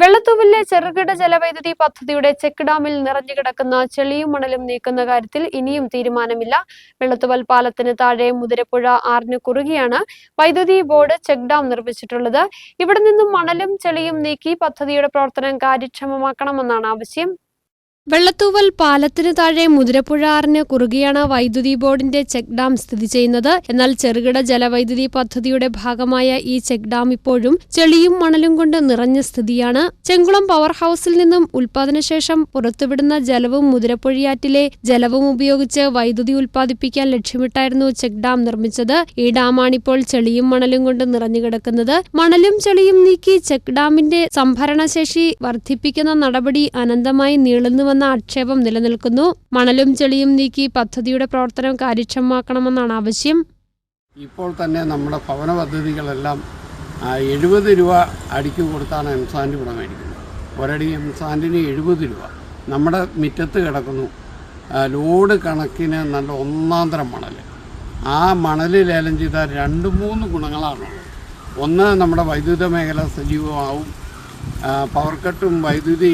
വെള്ളത്തൂവിലെ ചെറുകിട ജലവൈദ്യുതി പദ്ധതിയുടെ ചെക്ക് ഡാമിൽ നിറഞ്ഞുകിടക്കുന്ന ചെളിയും മണലും നീക്കുന്ന കാര്യത്തിൽ ഇനിയും തീരുമാനമില്ല. വെള്ളത്തുവൽ പാലത്തിന് താഴെ മുതിരപ്പുഴ ആറിന് കുറുകിയാണ് വൈദ്യുതി ബോർഡ് ചെക്ക് ഡാം നിർമ്മിച്ചിട്ടുള്ളത്. ഇവിടെ നിന്നും മണലും ചെളിയും നീക്കി പദ്ധതിയുടെ പ്രവർത്തനം കാര്യക്ഷമമാക്കണമെന്നാണ് ആവശ്യം. വെള്ളത്തൂവൽ പാലത്തിനു താഴെ മുതിരപ്പുഴ ആറിന് കുറുകെയാണ് വൈദ്യുതി ബോർഡിന്റെ ചെക്ക് ഡാം സ്ഥിതി ചെയ്യുന്നത്. എന്നാൽ ചെറുകിട ജലവൈദ്യുതി പദ്ധതിയുടെ ഭാഗമായ ഈ ചെക്ക് ഡാം ഇപ്പോഴും ചെളിയും മണലും കൊണ്ട് നിറഞ്ഞ സ്ഥിതിയാണ്. ചെങ്കുളം പവർ ഹൌസിൽ നിന്നും ഉൽപാദനശേഷം പുറത്തുവിടുന്ന ജലവും മുതിരപ്പുഴയാറ്റിലെ ജലവും ഉപയോഗിച്ച് വൈദ്യുതി ഉൽപ്പാദിപ്പിക്കാൻ ലക്ഷ്യമിട്ടായിരുന്നു ചെക്ക് ഡാം നിർമ്മിച്ചത്. ഈ ഡാമാണിപ്പോൾ ചെളിയും മണലും കൊണ്ട് നിറഞ്ഞു കിടക്കുന്നത്. മണലും ചെളിയും നീക്കി ചെക്ക് ഡാമിന്റെ സംഭരണശേഷി വർദ്ധിപ്പിക്കുന്ന നടപടി അനന്തമായി നീളുന്നുവെന്ന ആക്ഷേപം നിലനിൽക്കുന്നു. മണലും ചെളിയും നീക്കി പദ്ധതിയുടെ പ്രവർത്തനം കാര്യക്ഷമമാക്കണമെന്നാണ് ആവശ്യം. ഇപ്പോൾ തന്നെ നമ്മുടെ ഭവന പദ്ധതികളെല്ലാം എഴുപത് രൂപ അടിക്ക് കൊടുത്താണ് എംസാൻഡ് ഇവിടെ മേടിക്കുന്നത് ഒരടി എംസാൻഡിന് എഴുപത് രൂപ. നമ്മുടെ മുറ്റത്ത് കിടക്കുന്നു. ലോഡ് കണക്കിന് നല്ല ഒന്നാം തരം മണൽ ആ മണൽ ലേലം ചെയ്താൽ രണ്ട് മൂന്ന് ഗുണങ്ങളാണുള്ളത് ഒന്ന് നമ്മുടെ വൈദ്യുത മേഖല സജീവമാവും. പവർ കട്ടും വൈദ്യുതി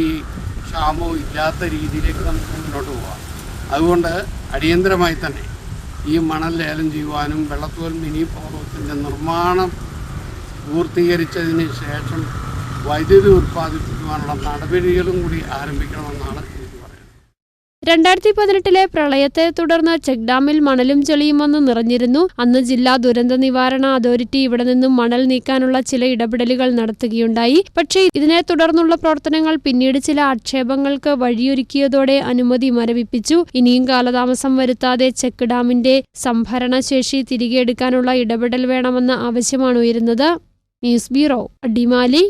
ക്ഷാമവും ഇല്ലാത്ത രീതിയിലേക്ക് നമുക്ക് മുന്നോട്ട് പോകാം അതുകൊണ്ട് അടിയന്തരമായി തന്നെ ഈ മണൽ ലേലം ചെയ്യുവാനും വെള്ളത്തോൽ മിനി പവർ നിർമ്മാണം പൂർത്തീകരിച്ചതിന് ശേഷം വൈദ്യുതി ഉത്പാദിപ്പിക്കുവാനുള്ള നടപടികളും കൂടി ആരംഭിക്കണമെന്നാണ് രണ്ടായിരത്തി പതിനെട്ടിലെ പ്രളയത്തെ തുടർന്ന് ചെക്ക് ഡാമിൽ മണലും ചെളിയും വന്ന് നിറഞ്ഞിരുന്നു. അന്ന് ജില്ലാ ദുരന്ത നിവാരണ അതോറിറ്റി ഇവിടെ നിന്നും മണൽ നീക്കാനുള്ള ചില ഇടപെടലുകൾ നടത്തുകയുണ്ടായി. പക്ഷേ ഇതിനെ തുടർന്നുള്ള പ്രവർത്തനങ്ങൾ പിന്നീട് ചില ആക്ഷേപങ്ങൾക്ക് വഴിയൊരുക്കിയതോടെ അനുമതി മരവിപ്പിച്ചു. ഇനിയും കാലതാമസം വരുത്താതെ ചെക്ക് ഡാമിന്റെ സംഭരണശേഷി തിരികെ എടുക്കാനുള്ള ഇടപെടൽ വേണമെന്ന ആവശ്യമാണ് ഉയരുന്നത്. News bureau Adimali.